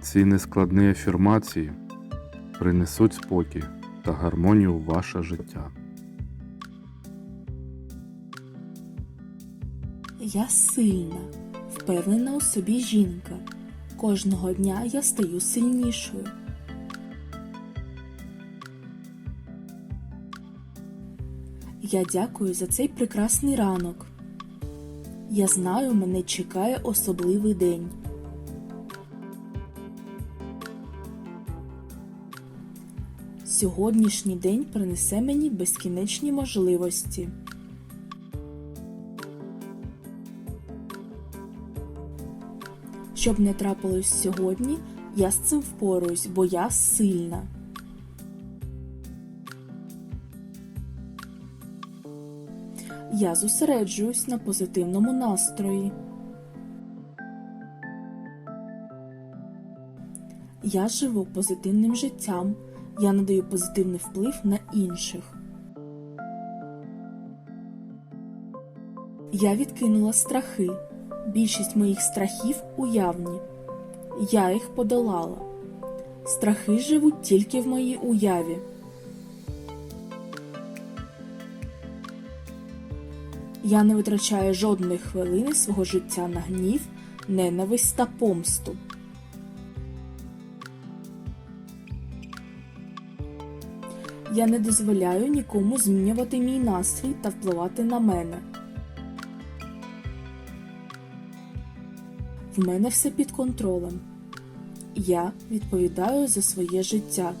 Ці нескладні афірмації принесуть спокій та гармонію у ваше життя. Я сильна, впевнена у собі жінка. Кожного дня я стаю сильнішою. Я дякую за цей прекрасний ранок. Я знаю, мене чекає особливий день. Сьогоднішній день принесе мені безкінечні можливості. Щоб не трапилось сьогодні, я з цим впораюсь, бо я сильна. Я зосереджуюсь на позитивному настрої. Я живу позитивним життям. Я надаю позитивний вплив на інших. Я відкинула страхи. Більшість моїх страхів уявні. Я їх подолала. Страхи живуть тільки в моїй уяві. Я не витрачаю жодної хвилини свого життя на гнів, ненависть та помсту. Я не дозволяю нікому змінювати мій настрій та впливати на мене. В мене все під контролем. Я відповідаю за своє життя.